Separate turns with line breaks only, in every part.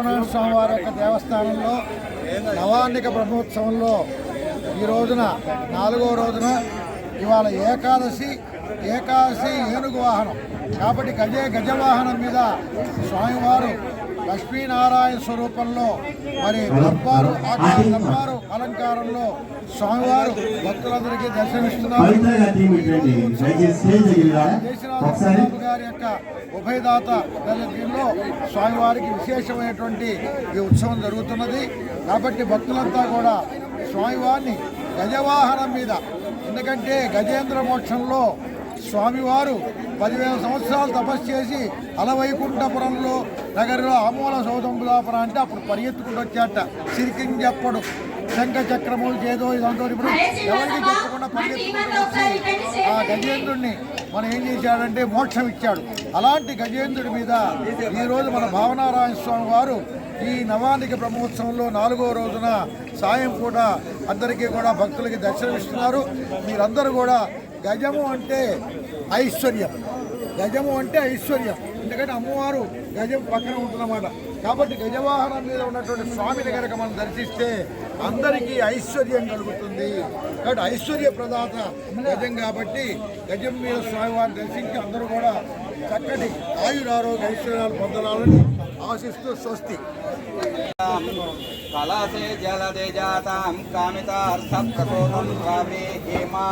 స్వామి వారి యొక్క దేవస్థానంలో నవాన్నిక బ్రహ్మోత్సవంలో ఈ రోజున నాలుగో రోజున ఇవాళ ఏకాదశి ఏకాదశి ఏనుగు వాహనం. కాబట్టి గజే గజవాహనం మీద స్వామివారు లక్ష్మీనారాయణ స్వరూపంలో మరి దర్బారు ఆకార దర్బారు అలంకారంలో స్వామివారు భక్తులందరికీ దర్శనమిస్తున్నారు. గారి యొక్క ఉభయదాత దీనిలో స్వామివారికి విశేషమైనటువంటి ఈ ఉత్సవం జరుగుతున్నది. కాబట్టి భక్తులంతా కూడా స్వామివారిని గజవాహనం మీద ఎందుకంటే గజేంద్ర మోక్షంలో స్వామివారు పదివేల సంవత్సరాలు తపస్సు చేసి అలవైకుంఠపురంలో నగరంలో ఆమూల సౌదంబులాపుర అంటే అప్పుడు పరిగెత్తుకుంటూ వచ్చాట సిరికింగ్ చెప్పడు. శంఖ చక్రములు చేదో ఇదంతా ఇప్పుడు ఎవరికి చెప్పకుండా పరిగెత్తుకుంటూ వచ్చి ఆ గజేంద్రుడిని మనం ఏం చేశాడంటే మోక్షం ఇచ్చాడు. అలాంటి గజేంద్రుడి మీద ఈరోజు మన భావనారాయణ స్వామి వారు ఈ నవానిక బ్రహ్మోత్సవంలో నాలుగో రోజున సాయం పూట అందరికీ కూడా భక్తులకి దర్శనమిస్తున్నారు. మీరందరూ కూడా గజము అంటే ఐశ్వర్యం. గజము అంటే ఐశ్వర్యం. ఎందుకంటే అమ్మవారు గజం పక్కన ఉంటుందన్నమాట. కాబట్టి గజవాహనం మీద ఉన్నటువంటి స్వామిని కనుక మనం దర్శిస్తే అందరికీ ఐశ్వర్యం కలుగుతుంది. కాబట్టి ఐశ్వర్య ప్రదాత గజం కాబట్టి గజం మీద స్వామివారిని దర్శించి అందరూ కూడా చక్కటి ఆయురారోగ్య ఐశ్వర్యాలు పొందాలని ఆశిస్తూ స్వస్తి.
కలసే జలదే జాతాం కామితార్థప్రబోధం స్వామి హేమా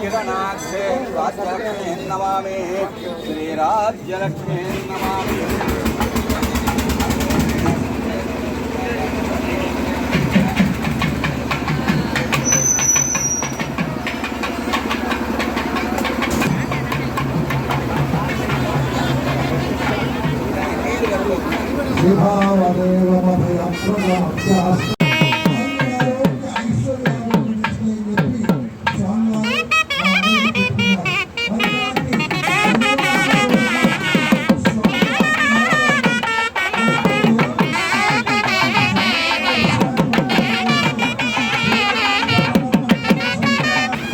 కిరణాక్షే రాజ్యలక్ష్మీ నమామి శ్రీరాజ్యలక్ష్మీ నమామి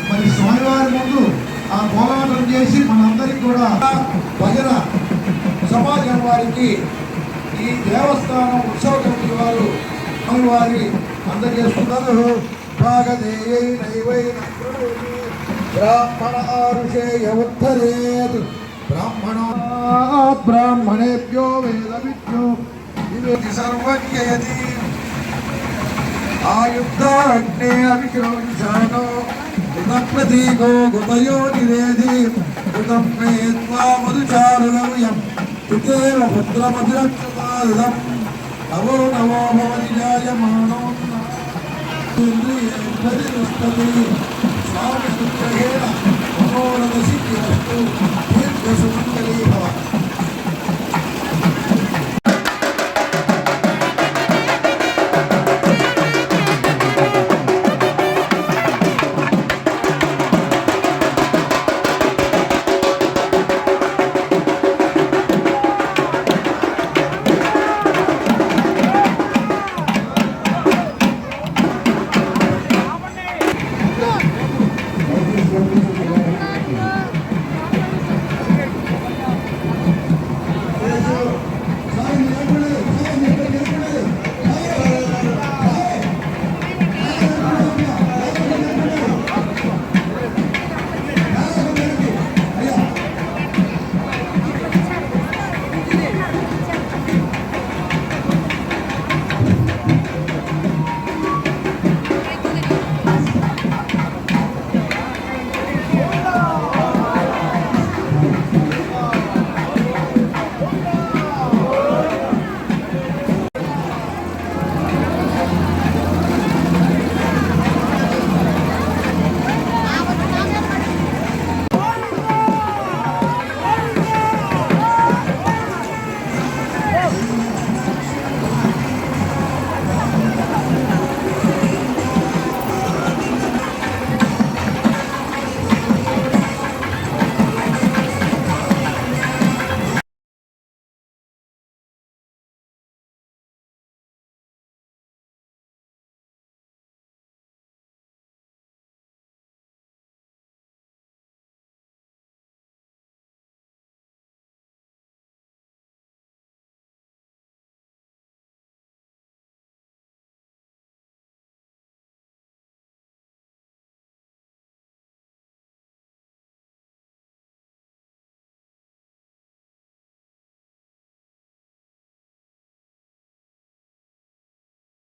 మరి ముందు ఆ పోరాటం చేసి మనందరికీ కూడా భజన సమాజం వారికి ఈ దేవస్థానం ఉత్సవ కమిటీ వారు వారి అందజేస్తున్నారు. భాగదేయై నైవైన బ్రాహ్మణ ఆరుషేయ ఉత్తరేత్ బ్రాహ్మణ బ్రాహ్మణేభ్యో వేద విద్యో ఇది సర్వజ్ఞయతి ఆయుద్ధాగ్నే అవిక్రోశానో ప్రతీకో గుతయో నివేది. ఉదం ప్రేత్వా మధుచారులయం పితేవ పుత్రమధిరక్షపాదం நாதம் நவோ நவோ பவதி ஜாயமானோ என்று என்பது சுவாமி